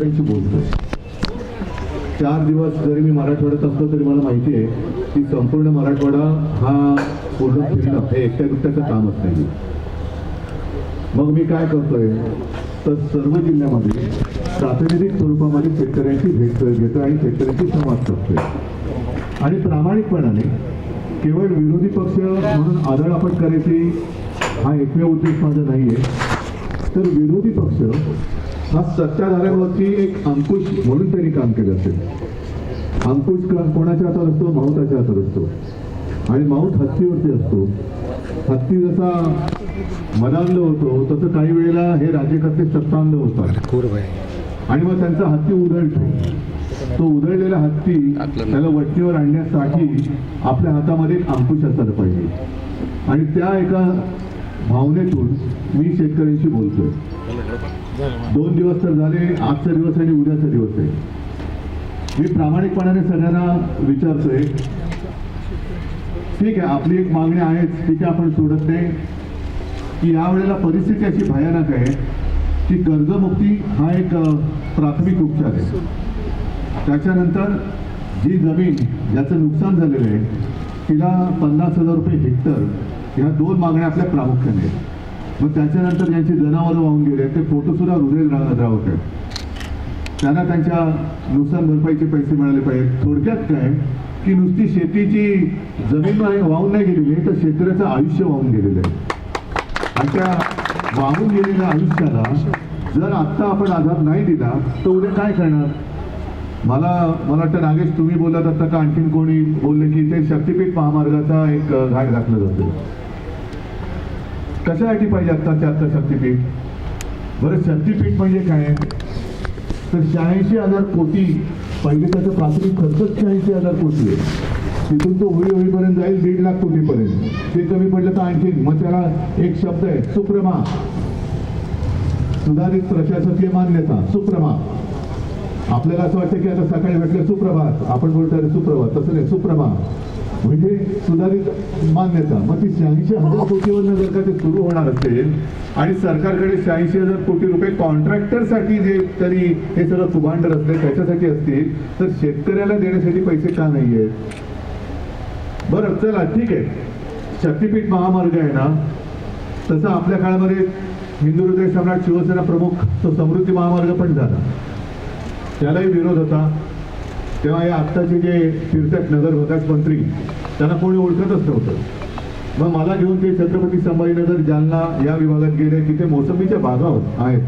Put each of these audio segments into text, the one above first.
शेतकऱ्यांशी बोलतोय. चार दिवस जरी मी मराठवाड्यात असलो तरी मला माहिती आहे की संपूर्ण मराठवाडा हा पूर्ण फिरणं हे एकट्या दुकट्याचं कामच नाही. मग मी काय करतोय? तर सर्व जिल्ह्यामध्ये प्रातिनिधिक स्वरूपामध्ये शेतकऱ्यांची भेट घेतो आणि शेतकऱ्यांशी संवाद करतोय. आणि प्रामाणिकपणाने केवळ विरोधी पक्ष म्हणून आदळ आपण करायची हा एकमेव उद्देश माझा नाही आहे तर विरोधी पक्ष हा सत्ताधाऱ्यांवरती एक अंकुश म्हणून त्यांनी काम केलं असेल. अंकुश कोणाच्या हातात असतो? माऊताच्या हातात असतो. आणि माऊत हत्तीवरती असतो. हत्ती जसा मदांध होतो तसं काही वेळेला हे राज्यकर्ते सत्तांध होतात. आणि मग त्यांचा हत्ती उधळतो. तो उधळलेला हत्ती त्याला वटणीवर आणण्यासाठी आपल्या हातामध्ये एक अंकुश असायला पाहिजे. आणि त्या एका भावनेतून मी शेतकऱ्यांशी बोलतोय. दोन दिवस तर झाले आजचा दिवस आणि उद्याचा दिवस आहे. मी प्रामाणिकपणाने सगळ्यांना विचारतोय. ठीक आहे आपली एक मागणी ठीक आहे आपण सोडत नाही. की यावेळेला परिस्थिती अशी भयानक आहे की कर्जमुक्ती हा एक प्राथमिक उपचार आहे. त्याच्यानंतर जी जमीन ज्याचं नुकसान झालेलं आहे तिला पन्नास हजार रुपये हेक्टर ह्या दोन मागण्या आपल्या प्रामुख्याने आहेत. मग त्याच्यानंतर ज्यांची जनावरं वाहून गेले ते फोटोसुद्धा हृदय राहणार होते आहेत. त्यांना त्यांच्या नुकसान भरपाईचे पैसे मिळाले पाहिजेत. थोडक्यात काय की नुसती शेतीची जमीन वाहून नाही गेलेली आहे, तर शेतकऱ्याचं आयुष्य वाहून गेलेलं आहे. आणि त्या वाहून गेलेल्या आयुष्याला जर आत्ता आपण आधार नाही दिला तर उद्या काय करणार? मला मला वाटतं नागेश तुम्ही बोलत असता का आणखीन कोणी बोलले की ते शक्तीपीठ महामार्गाचा एक घाट घातला जातो. कशासाठी पाहिजे आत्ताच्या आत्ता शक्तीपीठ? बरं शक्तीपीठ म्हणजे काय? तर शहाऐंशी हजार कोटी पहिले त्याचा प्राथमिक खर्चच शहाऐंशी हजार कोटी आहे. तिथून तो होळी होळीपर्यंत जाईल दीड लाख कोटीपर्यंत. ते कमी पडलं तर आणखी मग त्याला एक शब्द आहे सुप्रमा. सुधारित प्रशासकीय मान्यता सुप्रमा. आपल्याला असं वाटतं की आता सकाळी भेटलं सुप्रभात. आपण बोलतो अरे सुप्रभात. तसं नाही सुप्रमा. म्हणजे सुधारित मान्यता. मग ती शहाऐंशी हजार कोटीवरनं जर का ते सुरू होणार असेल आणि सरकारकडे शहाऐंशी हजार कोटी रुपये कॉन्ट्रॅक्टरसाठी जे तरी हे सगळं कुभांडर असते त्याच्यासाठी असतील तर शेतकऱ्याला देण्यासाठी पैसे का नाही आहेत? बरं चला ठीक आहे. शक्तीपीठ महामार्ग आहे ना? तसं आपल्या काळामध्ये हिंदू हृदय सम्राट शिवसेना प्रमुख तो समृद्धी महामार्ग पण झाला. त्यालाही विरोध होता. तेव्हा या आत्ताचे जे फिरतात नगर विकास मंत्री त्यांना कोणी ओळखतच नव्हतं. मग मला घेऊन ते छत्रपती संभाजीनगर जालना या विभागात गेले तिथे मोसंबीच्या बागा आहेत.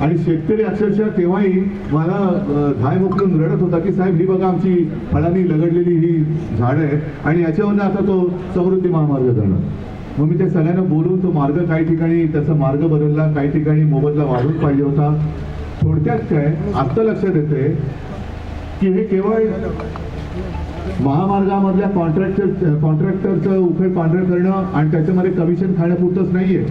आणि शेतकरी अक्षरशः तेव्हाही मला धाय मोकळून रडत होता की साहेब ही बघा आमची फळांनी लगडलेली ही झाडं आहेत. आणि याच्यावरनं आता तो समृद्धी महामार्ग जाणार मग मी त्या सगळ्यांना बोलून तो मार्ग काही ठिकाणी त्याचा मार्ग बदलला काही ठिकाणी मोबदला वाढून पाहिजे होता. थोडक्यात काय आत्ता लक्षात येते की हे केवळ महामार्गामधल्या कॉन्ट्रॅक्टर कॉन्ट्रॅक्टरचं उफेड पांढरं करणं आणि त्याच्यामध्ये कमिशन खाण्यापुरतंच नाहीये.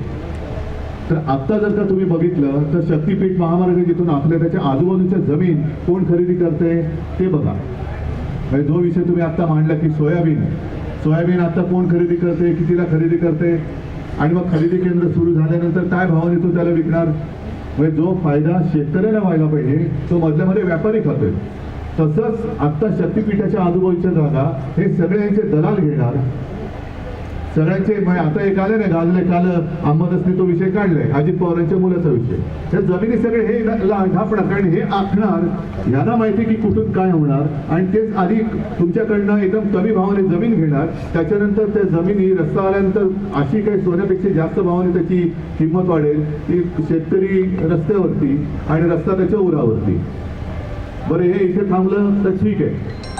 तर आत्ता जर का तुम्ही बघितलं तर शक्तीपीठ महामार्ग जिथून आपल्या त्याच्या आजूबाजूच्या जमीन कोण खरेदी करते ते बघा. म्हणजे जो विषय तुम्ही आत्ता मांडला की सोयाबीन सोयाबीन आता कोण खरेदी करते कितीला खरेदी करते आणि मग खरेदी केंद्र सुरू झाल्यानंतर काय भावाने तो त्याला विकणार? म्हणजे जो फायदा शेतकऱ्याला व्हायला पाहिजे तो मधल्यामध्ये व्यापारी खातोय. तसंच आत्ता शक्तीपीठाच्या आजूबाजूच्या जागा हे सगळ्यांचे दलाल घेणार. सगळ्यांचे म्हणजे आता एक आले ना गाजले काल अहमदसने तो विषय काढलाय अजित पवारांच्या मुलाचा विषय. तर जमिनी सगळे हे ला- ढापणार कारण हे आखणार यांना माहिती की कुठून काय होणार आणि तेच आधी तुमच्याकडनं एकदम कमी भावाने जमीन घेणार त्याच्यानंतर त्या जमिनी रस्ता आल्यानंतर अशी काही सोन्यापेक्षा जास्त भावाने त्याची किंमत वाढेल ती शेतकरी रस्त्यावरती आणि रस्ता त्याच्या उरावरती. बरं हे इथे थांबलं तर ठीक आहे.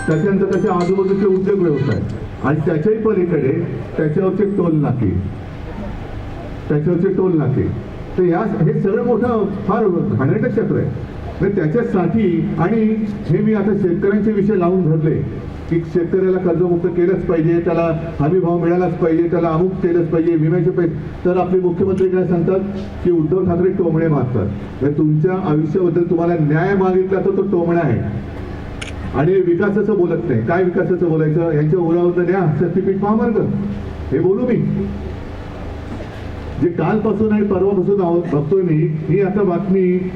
त्याच्यानंतर त्याच्या आजूबाजूचे उद्योग व्यवसाय. आणि त्याच्याही पलीकडे त्याच्यावरचे टोल नाके. त्याच्यावरचे टोल नाके. तर या हे सगळं मोठं फार घाणेरडं क्षेत्र आहे. म्हणजे त्याच्यासाठी आणि हे मी आता शेतकऱ्यांचे विषय लावून धरले की शेतकऱ्याला कर्जमुक्त केलंच पाहिजे त्याला हमी भाव मिळालाच पाहिजे त्याला अमुक केलंच पाहिजे विम्याचे पैसे. तर आपले मुख्यमंत्री काय सांगतात की उद्धव ठाकरे टोमणे मागतात म्हणजे तुमच्या आयुष्याबद्दल तुम्हाला न्याय मागितला तर तो टोमणा आहे. आणि विकासाचं बोलत नाही. काय विकासाचं बोलायचं? यांच्या उरावर न्या शक्तीपीठ महामार्ग. हे बोलू मी. जे कालपासून आणि परवापासून बघतोय मी ही आता बातमी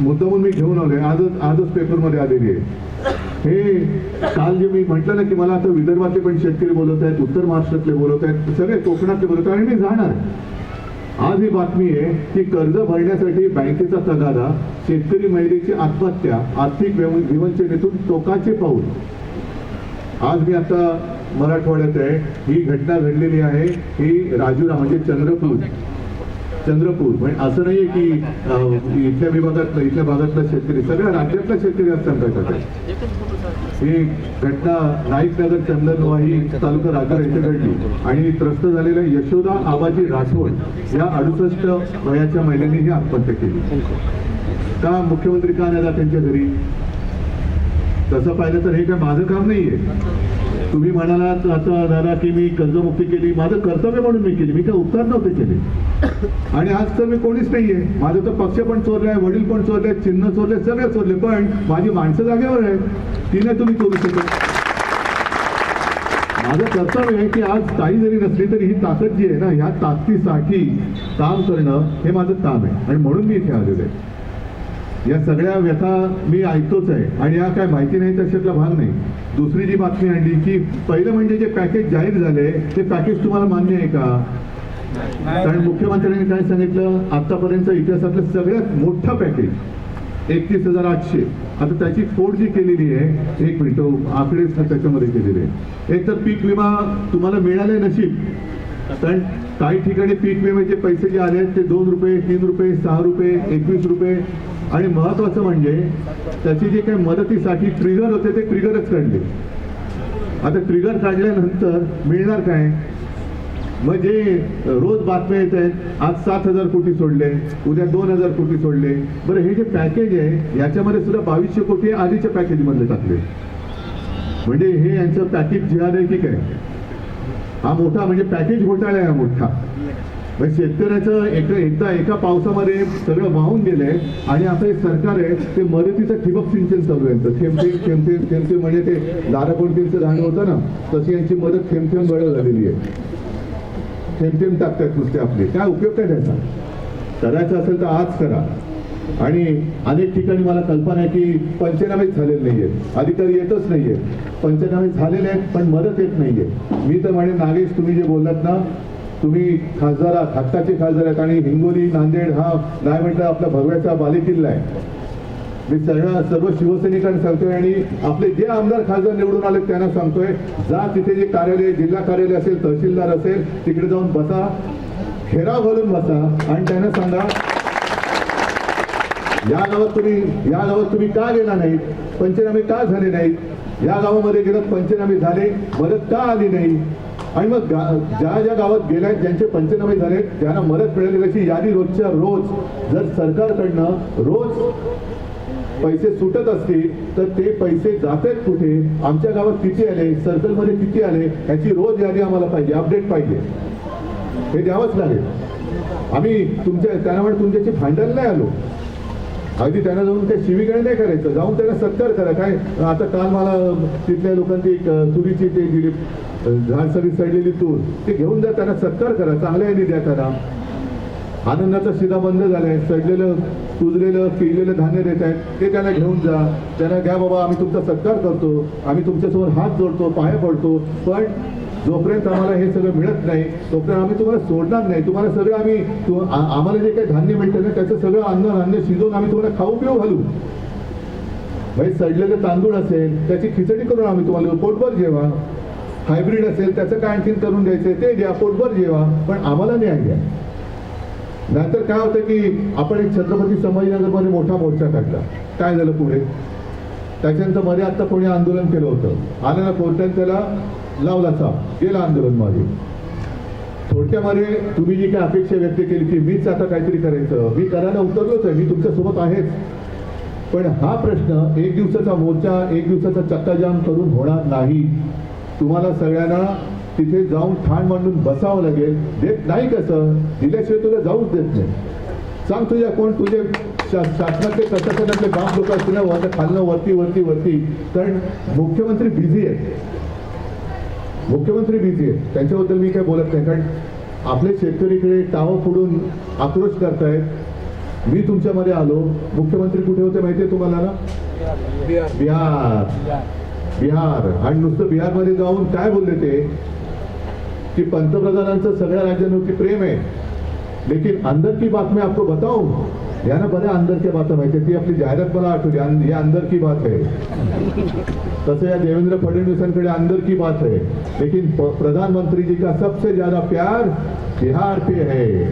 मुद्दामून मी घेऊन आलोय. आजच आजच पेपरमध्ये आलेली आहे. हे काल जे मी म्हटलं ना की मला आता विदर्भातले पण शेतकरी बोलत आहेत उत्तर महाराष्ट्रातले बोलत आहेत सगळे कोकणातले बोलत आहेत आणि मी जाणार. आज ही बातमी आहे की कर्ज भरण्यासाठी बँकेचा तगादा शेतकरी महिलेची आत्महत्या आर्थिक विवंचनेतून टोकाचे पाऊल. आज मी आता मराठवाड्यात आहे. ही घटना घडलेली आहे. ही राजूरा म्हणजे चंद्रपूर. चंद्रपूर. म्हणजे असं नाहीये की इथल्या विभागात इथल्या भागातला शेतकरी सगळ्या राज्यातला शेतकरी आज संकटात आहे ही घटना नाईकनगर चंदनवाही तालुका राजूर येथे घडली आणि त्रस्त झालेल्या यशोदा आबाजी राठोड या अडुसष्ट वयाच्या महिलेने ही आत्महत्या केली. का मुख्यमंत्री का नाही त्यांच्या घरी? तसं पाहिलं तर हे काय माझं काम नाहीये. तुम्ही म्हणालात आता दादा की मी कर्जमुक्ती केली. माझं कर्तव्य म्हणून मी केली. मी काय उपकार नव्हते केले. आणि आज तर मी कोणीच नाहीये. माझं तर पक्ष पण चोरलाय वडील पण चोरले चिन्ह चोरले सगळे चोरले पण माझी माणसं जागेवर आहे ती नाही तुम्ही चोरू शकत माझं कर्तव्य आहे की आज काही जरी नसली तरी ही ताकद जी आहे ना ह्या ताकदीसाठी काम करणं हे माझं काम आहे. आणि म्हणून मी इथे आलेलो आहे. या सगळ्या व्यथा मी ऐकतोच आहे. आणि या काय माहिती नाही तशातला भाग नाही. दुसरी जी बातमी आणली की पहिलं म्हणजे जे पॅकेज जाहीर झाले ते पॅकेज तुम्हाला मान्य आहे का? कारण मुख्यमंत्र्यांनी काय सांगितलं? आतापर्यंत इतिहासातलं सगळ्यात मोठं पॅकेज एकतीस हजार आठशे. आता त्याची फोड जी केलेली आहे एक मिनिट आकडे त्याच्यामध्ये केलेले आहे एक तर पीक विमा तुम्हाला मिळाले नशीब. कारण काही ठिकाणी पीक विम्याचे पैसे जे आले आहेत ते दोन रुपये तीन रुपये सहा रुपये एकवीस रुपये. आणि महत्वाचं म्हणजे त्याची जे काही मदतीसाठी ट्रिगर होते ते ट्रिगरच काढले. आता ट्रिगर काढल्यानंतर मिळणार काय? मग जे रोज बातम्या येत आहेत. आज सात हजार कोटी सोडले उद्या दोन हजार कोटी सोडले. बरं हे जे पॅकेज आहे याच्यामध्ये सुद्धा बावीसशे कोटी आधीच्या पॅकेजमधले टाकले. म्हणजे हे यांचं पॅकेज जे आहे. की काय हा मोठा म्हणजे पॅकेज घोटाळा आहे हा मोठा. म्हणजे शेतकऱ्याचं एक एकदा एका पावसामध्ये सगळं वाहून गेलंय आणि आता हे सरकार आहे ते मदतीचं ठिबक सिंचन चालू आहे. यांचं. थेंब थेंब थेंब थेंब थेंब म्हणजे ते दारा कोणतीचं झाड होतं ना तशी यांची मदत थेंब थेंब गळ झालेली आहे. थेंब थेंब टाकतायत नुसते आपले. काय उपयोग काय त्याचा? करायचं असेल तर आज करा. आणि अनेक ठिकाणी मला कल्पना आहे की पंचनामेच झालेले नाहीये. अधिकारी येतच नाहीये. पंचनामे झालेले आहेत पण मदत येत नाहीये. मी तर म्हणे नागेश तुम्ही जे बोललात ना तुम्ही खासदार आहात हक्काचे खासदार आहेत आणि हिंगोली नांदेड हा नाही म्हटलं आपला भगव्याचा बालेकिल्ला आहे. मी सगळ्या सर्व शिवसैनिकांना सांगतोय आणि आपले जे आमदार खासदार निवडून आले त्यांना सांगतोय जा तिथे जे कार्यालय जिल्हा कार्यालय असेल तहसीलदार असेल तिकडे जाऊन बसा घेराव घालून बसा आणि त्यांना सांगा या गावात तुम्ही या गावात तुम्ही का गेला नाहीत पंचनामे का झाले नाहीत? या गावामध्ये गेलं पंचनामे झाले मदत का आली नाही? आणि मग ज्या ज्या गावात गेल्या ज्यांचे पंचनामे झाले त्यांना मदत मिळाली त्याची यादी रोजच्या रोज जर सरकारकडनं रोज पैसे सुटत असतील तर ते पैसे जात आहेत कुठे? आमच्या गावात किती आले? सर्कलमध्ये किती आले? याची रोज यादी आम्हाला पाहिजे अपडेट पाहिजे. हे द्यावंच लागेल. आम्ही तुमच्या त्यांना म्हणजे तुमच्याशी भांडायला नाही आलो. अगदी त्यांना जाऊन ते शिवीगाळ नाही करायचं. जाऊन त्यांना सत्कार करा. काय? आता काल मला तिथल्या लोकांची एक तुरीची ते दिली झाड सगळी सडलेली तूर ते घेऊन जा त्यांना सत्कार करा. चांगल्या याने द्या त्यांना. आनंदाचा शिधा बंद झालाय. सडलेलं कुजलेलं पिळलेलं धान्य देत आहेत. ते त्यांना घेऊन जा. त्यांना घ्या बाबा आम्ही तुमचा सत्कार करतो. आम्ही तुमच्यासमोर हात जोडतो पाय पडतो. पण जोपर्यंत आम्हाला हे सगळं मिळत नाही तोपर्यंत आम्ही तुम्हाला सोडणार नाही. तुम्हाला सगळं आम्ही आम्हाला जे काही धान्य मिळतं ना त्याचं सगळं अन्न धान्य शिजवून आम्ही तुम्हाला खाऊ पिऊ घालू. म्हणजे सडलेलं तांदूळ असेल त्याची खिचडी करून आम्ही तुम्हाला पोटभर जेवा. हायब्रिड असेल त्याचं काय आणखीन करून द्यायचं ते द्या पोटभर जेवा. पण आम्हाला न्याय द्या. नंतर काय होतं की आपण एक छत्रपती संभाजीनगरमध्ये मोठा मोर्चा काढला. काय झालं पुढे? त्याच्यानंतरमध्ये आत्ता कोणी आंदोलन केलं होतं? आल्याला ना कोर्टाने त्याला लावला चाप. गेला आंदोलनमध्ये थोडक्यामध्ये तुम्ही जी काय अपेक्षा व्यक्त केली की मीच आता काहीतरी करायचं. मी करायला उतरलोच आहे. मी तुमच्यासोबत आहेच. पण हा प्रश्न एक दिवसाचा मोर्चा एक दिवसाचा चक्काजाम करून होणार नाही. तुम्हाला सगळ्यांना तिथे जाऊन ठाण मांडून बसावं लागेल. देत नाही कसं? दिल्याशिवाय तुला जाऊच देत नाही. सांग तुझ्या कोण? तुझे शासनातले प्रशासनातले बाप लोक असतील ना खालनं वरती वरती वरती. कारण मुख्यमंत्री बिझी आहेत. मुख्यमंत्री बिझी आहेत. त्यांच्याबद्दल मी काय बोलत नाही. कारण आपले शेतकरीकडे टावं फोडून आक्रोश करतायत. मी तुमच्यामध्ये आलो. मुख्यमंत्री कुठे होते माहितीये तुम्हाला ना? बिहार. बिहार. आणि नुसतं बिहारमध्ये जाऊन काय बोलले ते? की पंतप्रधानांचं सगळ्या राज्यांवरती प्रेम आहे. लेकिन अंदर की बात मैं आपको बताऊं या ना बऱ्या अंदरच्या की माहिती ती आपली जाहिरात मला आठवली या अंदर की बात है। तसं या देवेंद्र फडणवीसांकडे अंदर की बात है। लेकिन प्रधानमंत्री जी का सबसे ज्यादा प्यार बिहार पे है।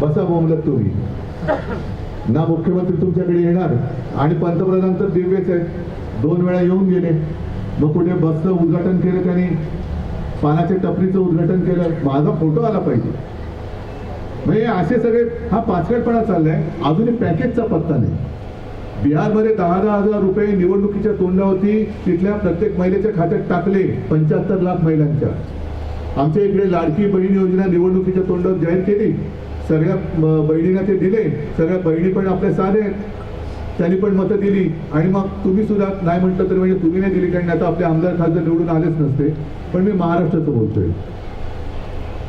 बसा बोमलत तुम्ही। ना मुख्यमंत्री तुमच्याकडे येणार आणि पंतप्रधान तर दिव्यच आहेत. दोन वेळा येऊन गेले. मग कुठे बसचं उद्घाटन केलं त्यांनी? पानाच्या टपरीचं उद्घाटन केलं माझा फोटो आला पाहिजे. म्हणजे असे सगळे हा पाचकटपणा चाललाय. अजूनही पॅकेजचा पत्ता नाही. बिहारमध्ये दहा दहा हजार रुपये निवडणुकीच्या तोंडावरती तिथल्या प्रत्येक महिलेच्या खात्यात टाकले पंच्याहत्तर लाख महिलांच्या. आमच्या इकडे लाडकी बहीण योजना निवडणुकीच्या तोंडावर जाहीर केली. सगळ्या बहिणींना ते दिले. सगळ्या बहिणी पण आपल्या साधे त्यांनी पण मतं दिली. आणि मग तुम्ही सुद्धा नाही म्हटलं तर म्हणजे तुम्ही नाही दिली कारण आता आपले आमदार खासदार निवडून आलेच नसते. पण मी महाराष्ट्राचं बोलतोय.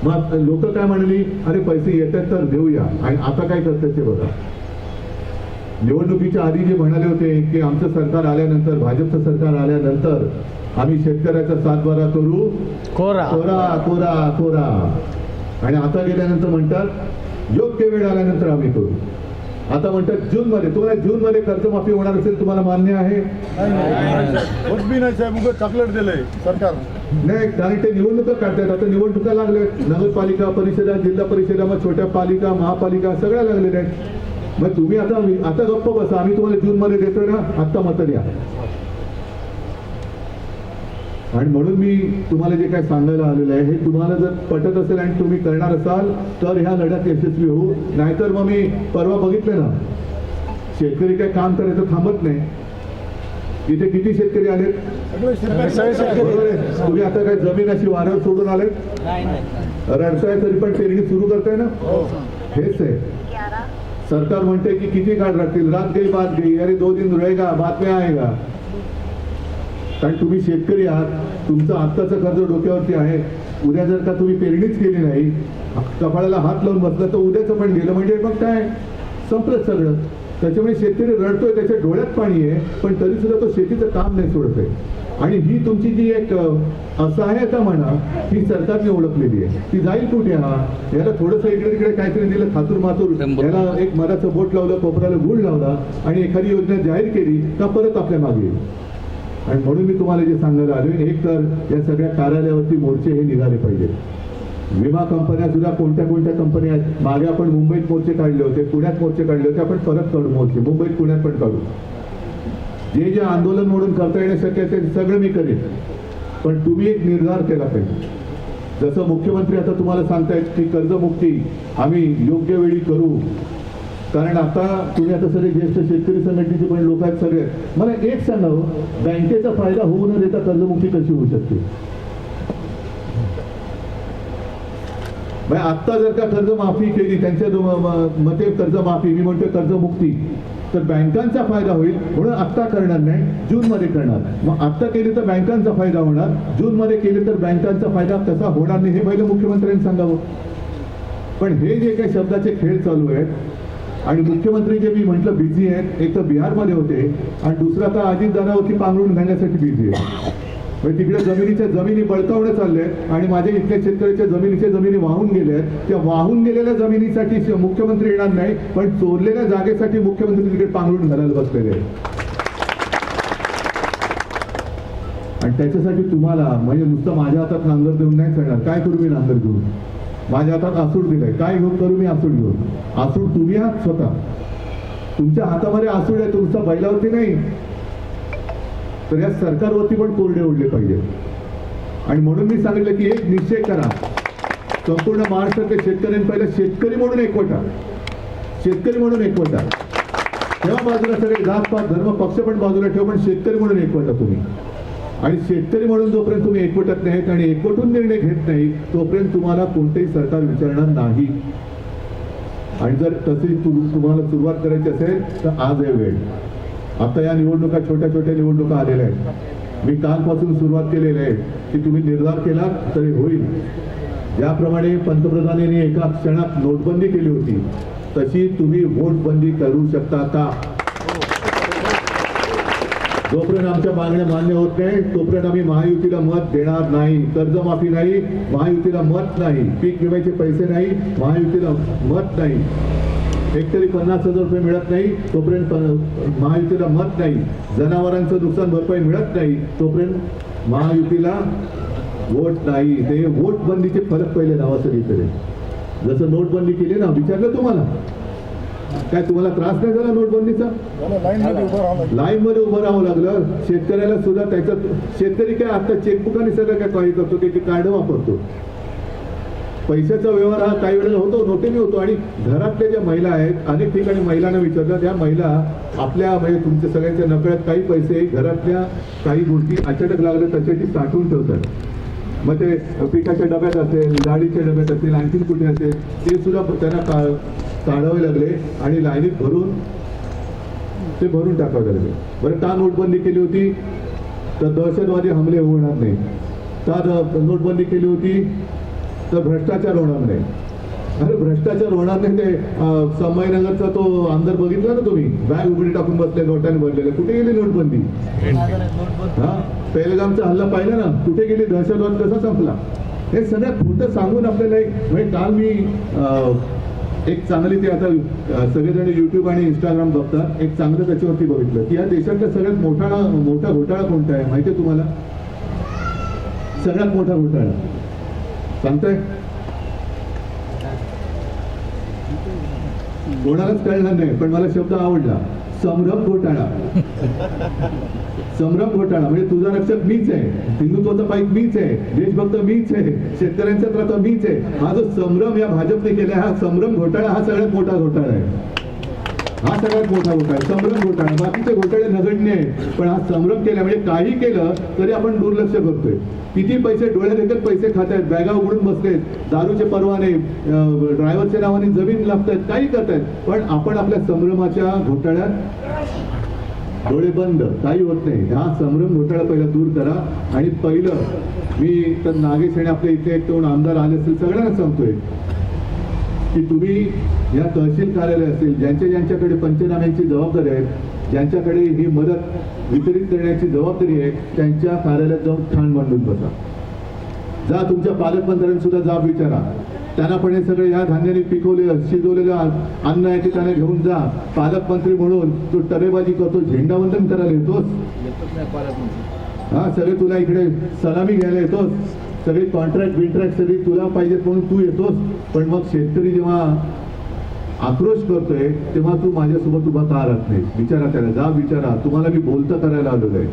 मग लोक काय म्हणली? अरे पैसे येतात तर देऊया. आणि आता काय करतात ते बघा. निवडणुकीच्या आधी जे म्हणाले होते की आमचं सरकार आल्यानंतर भाजपचं सरकार आल्यानंतर आम्ही शेतकऱ्याचा सातबारा करू. कोरा. कोरा कोरा कोरा. आणि आता गेल्यानंतर म्हणतात योग्य वेळ आल्यानंतर आम्ही करू. आता म्हणतात जून मध्ये तुम्हाला जून मध्ये कर्जमाफी होणार असेल तुम्हाला मान्य आहे? नाही साहेब. चॉकलेट दिलंय सरकार. नाही कारण ते निवडणुका काढतात आता निवडणुका लागल्या नगरपालिका परिषदा जिल्हा परिषदा मग छोट्या पालिका महापालिका सगळ्या लागलेल्या आहेत. मग तुम्ही आता आता गप्प बसा. आम्ही तुम्हाला जून मध्ये देतोय ना? आत्ता मतं द्या. आणि म्हणून मी तुम्हाला जे काय सांगायला आलेलं आहे हे तुम्हाला जर पटत असेल आणि तुम्ही करणार असाल तर ह्या लढ्यात यशस्वी होऊ. नाहीतर मग मी परवा बघितलं ना शेतकरी काय काम करायचं थांबत नाही. इथे किती शेतकरी आलेत तुम्ही आता काय जमीन अशी वाऱ्यावर सोडून आले रडताय तरी पण पेरणी सुरू करताय ना? हेच आहे. सरकार म्हणते की किती काळ राहतील? रात गई बात गई अरे दो दिन रहेगा बातम्या आहे का कारण तुम्ही शेतकरी आहात तुमचं आत्ताचं कर्ज डोक्यावरती आहे. उद्या जर का तुम्ही पेरणीच केली नाही कपाळाला हात लावून बसला तर उद्याचं पण गेलं. म्हणजे मग काय? संपलंच सगळं. त्याच्यामुळे शेतकरी रडतोय त्याच्या डोळ्यात पाणी आहे पण तरी सुद्धा तो शेतीचं काम नाही सोडत आहे. आणि ही तुमची जी एक असहायता म्हणा ही सरकारने ओळखलेली आहे. ती जाईल कुठे हा? याला थोडंसं इकडे तिकडे काहीतरी दिलं खातूर मातूर याला एक मराचं बोट लावलं कोपऱ्याला गुळ लावला आणि एखादी योजना जाहीर केली का परत आपल्या मागे येईल? आणि म्हणून मी तुम्हाला जे सांगायला आलो एक तर या सगळ्या कार्यालयावरती मोर्चे हे निघाले पाहिजे. विमा कंपन्या सुद्धा कोणत्या कोणत्या कंपन्या आहेत? मागे आपण मुंबईत मोर्चे काढले होते पुण्यात मोर्चे काढले होते आपण परत काढू मोर्चे. मुंबईत पुण्यात पण काढू जे जे आंदोलन म्हणून करता येणे शक्य ते सगळं मी करेन. पण तुम्ही एक निर्धार केला पाहिजे. जसं मुख्यमंत्री आता तुम्हाला सांगतायत की कर्जमुक्ती आम्ही योग्य वेळी करू. कारण आता तुम्ही आता सगळे ज्येष्ठ शेतकरी संघटनेचे पण लोक आहेत सगळे. मला एक सांगा हो, बँकेचा फायदा होऊ न देता कर्जमुक्ती कशी होऊ शकते? म्हणजे आत्ता जर का कर्जमाफी केली त्यांच्या मते कर्जमाफी मी म्हणतो कर्जमुक्ती तर बँकांचा फायदा होईल म्हणून आत्ता करणार नाही जून मध्ये करणार. मग आत्ता केली तर बँकांचा फायदा होणार जून मध्ये तर बँकांचा फायदा कसा होणार नाही हे पहिलं मुख्यमंत्र्यांनी सांगावं. पण हे जे काही शब्दाचे खेळ चालू आहेत आणि मुख्यमंत्री जे मी म्हटलं बिझी आहेत एक तर बिहारमध्ये होते आणि दुसरं आता अजित दादावरती पांघरून घालण्यासाठी बिझी आहे म्हणजे तिकडे जमिनीच्या जमिनी बळकावणे चालले आहेत आणि माझ्या इथल्या शेतकऱ्याच्या जमिनीच्या जमिनी वाहून गेल्या आहेत. त्या वाहून गेलेल्या जमिनीसाठी मुख्यमंत्री येणार नाही पण चोरलेल्या जागेसाठी मुख्यमंत्री तिकडे पांघरून घालायला बसलेले आहेत. आणि त्याच्यासाठी तुम्हाला म्हणजे नुसतं माझ्या हातात नांगर देऊन नाही करणार काय करू मी नांगर घेऊन माझ्या हातात आसूड दिलंय. काय घेऊन करू मी आसूड घेऊन? आसूड तुम्ही आहात स्वतः. तुमच्या हातामध्ये आसूड आहे तुमचा बैलावरती नाही. तर या सरकारवरती पण कोरडे ओढले पाहिजे. आणि म्हणून मी सांगितलं की एक निश्चय करा. संपूर्ण महाराष्ट्रातल्या शेतकऱ्यांनी पहिला शेतकरी म्हणून एकवटा शेतकरी म्हणून एकवटा तेव्हा बाजूला सगळे. जात पात धर्म पक्ष पण बाजूला ठेव पण शेतकरी म्हणून एकवटा तुम्ही. आणि शेतकरी म्हणून जोपर्यंत तुम्ही एकवटत नाहीत आणि एकवटून निर्णय घेत नाही तोपर्यंत तुम्हाला कोणतेही सरकार विचारणार नाही. आणि जर तशी तुम्हाला सुरुवात करायची असेल तर आज आहे वेळ. आता या निवडणुका छोट्या छोट्या निवडणुका आलेल्या आहेत. मी कालपासून सुरुवात केलेली आहे की तुम्ही निर्धार केला तरी होईल. ज्याप्रमाणे पंतप्रधानांनी एका क्षणात नोटबंदी केली होती तशी तुम्ही वोट बंदी करू शकता का? जोपर्यंत आमच्या मागण्या मान्य होत नाही तोपर्यंत आम्ही महायुतीला मत देणार नाही. कर्जमाफी नाही महायुतीला मत नाही पीक विम्याचे पैसे नाही महायुतीला मत नाही. हेक्टरी पन्नास हजार रुपये मिळत नाही तोपर्यंत प- महायुतीला मत नाही. जनावरांचं नुकसान भरपाई मिळत नाही तोपर्यंत महायुतीला वोट नाही. ते वोट बंदीचे फरक पहिले लावा सगळीकडे जसं नोटबंदी केली ना विचारलं तुम्हाला? काय तुम्हाला त्रास नाही झाला नोटबंदीचा? लाईन मध्ये उभं राहावं लागलं. लाईन मध्ये उभं राहावं लागलं. शेतकऱ्याला सुद्धा त्याच्यात शेतकरी काय आता चेकबुकाने सगळं काय काही करतो त्याची कार्ड वापरतो. पैशाचा व्यवहार हा काही वेळेला होतो नोटेने होतो. आणि घरातल्या ज्या महिला आहेत अनेक ठिकाणी महिलांना विचारलं त्या महिला आपल्या म्हणजे तुमच्या सगळ्यांच्या नकळत काही पैसे घरातल्या काही गोष्टी अचानक लागल्या त्याच्यासाठी साठवून ठेवतात. मग ते पिठाच्या डब्यात असेल डाळीच्या डब्यात असेल आणखीन कुठे असेल ते सुद्धा त्यांना का काढावे लागले आणि लाईनीत भरून ते भरून टाकावे लागले. बरं का नोटबंदी केली होती? तर दहशतवादी हमले होणार नाही. का नोटबंदी केली होती? तर भ्रष्टाचार होणार नाही. अरे भ्रष्टाचार होणार नाही ते संभाजीनगरचा तो आमदार बघितला ना तुम्ही? बॅग उघडी टाकून बसले नोटाने भरलेले. कुठे गेली नोटबंदी. हा? पेलगामचा हल्ला पाहिला ना कुठे गेली दहशतवाद कसा संपला? हे सगळ्यात खोटं सांगून आपल्याला एक म्हणजे काल मी एक चांगली ते आता सगळेजण युट्यूब आणि इंस्टाग्राम बघतात. एक चांगलं त्याच्यावरती बघितलं. की या देशातला सगळ्यात मोठा मोठा घोटाळा कोणता आहे? माहिती आहे तुम्हाला? सगळ्यात मोठा घोटाळा. सांगताय? कोणालाच कळणार नाही पण मला शब्द आवडला. संभ्रम घोटाळा. संभ्रम घोटाळा म्हणजे तुझा रक्षक मीच आहे हिंदुत्वाचा पाईक मीच आहे देशभक्त मीच आहे शेतकऱ्यांचा त्राता मीच आहे. हा जो संभ्रम या भाजपने केला हा संभ्रम घोटाळा हा सगळ्यात मोठा घोटाळा आहे. हा सगळ्यात मोठा घोटाळा संभ्रम घोटाळा. बाकीचे घोटाळे नगण्य आहे पण हा संभ्रम केला म्हणजे काही केलं तरी आपण दुर्लक्ष करतोय. किती पैसे डोळ्या देखत पैसे खात आहेत बॅगा उघडून बसलेत दारूचे परवाने ड्रायव्हरच्या नावाने जमीन लागतायत काही करतायत पण आपण आपल्या संभ्रमाच्या घोटाळ्यात डोळे बंद काही होत नाही. हा संभ्रम घोटाळा पहिला दूर करा. आणि पहिलं मी तर नागेश आणि आपल्या इथे एक आमदार आले असतील सगळ्यांना सांगतोय की तुम्ही या तहसील कार्यालय असेल ज्यांच्या ज्यांच्याकडे पंचनाम्यांची जबाबदारी आहे ज्यांच्याकडे ही मदत वितरित करण्याची जबाबदारी आहे त्यांच्या कार्यालयात जाऊन ठाण मांडून बसा. जा तुमच्या पालकमंत्र्यांनी सुद्धा जाब विचारा. त्यांना पण हे सगळे या धान्याने पिकवलेलं शिजवलेलं अन्न- अन्न आहे ते त्याने घेऊन जा. पालकमंत्री म्हणून तू टरेबाजी करतो झेंडावंदन करायला येतोस? हा सगळे तुला इकडे सलामी घ्यायला येतोस. सगळी कॉन्ट्रॅक्ट बिंट्रॅक्ट सगळी तुला पाहिजे म्हणून तू येतोस. पण मग शेतकरी जेव्हा आक्रोश करतोय तेव्हा तू माझ्यासोबत उभा का राहत नाही विचारा त्याला. जा विचारा. तुम्हाला मी बोलता करायला आलेलो आहे.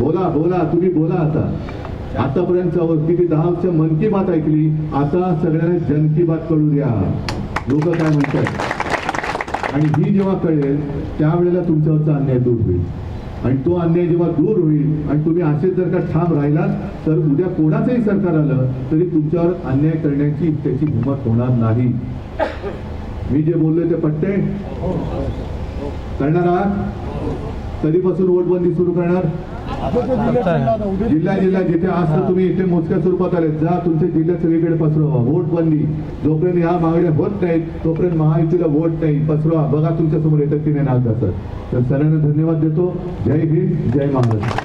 बोला बोला. तुम्ही बोला आता. आतापर्यंत किती दहाच्या मन की बात ऐकली आता सगळ्यांना जन की बात कळू द्या. लोक काय म्हणतात? आणि ही जेव्हा कळेल त्यावेळेला तुमच्यावरचा अन्याय दूर होईल. आणि तो अन्याय जेव्हा दूर होईल आणि तुम्ही असेच जर का ठाम राहिलात तर उद्या कोणाचंही सरकार आलं तरी तुमच्यावर अन्याय करण्याची त्याची हिंमत होणार नाही. मी जे बोललोय ते पट्टे करणार आहात? कधीपासून वोटबंदी सुरू करणार? जिल्हा जिल्हा जिथे आज तुम्ही इथे मोजक्या स्वरूपात आले. जा तुमच्या जिल्ह्यात सगळीकडे पसरवा. वोट बंदी. जोपर्यंत ह्या मागण्या होत नाहीत तोपर्यंत महायुतीला वोट नाही. पसरवा. बघा तुमच्यासमोर येतात की नाही नाग जातात तर सगळ्यांना धन्यवाद देतो. जय हिंद जय महाराष्ट्र.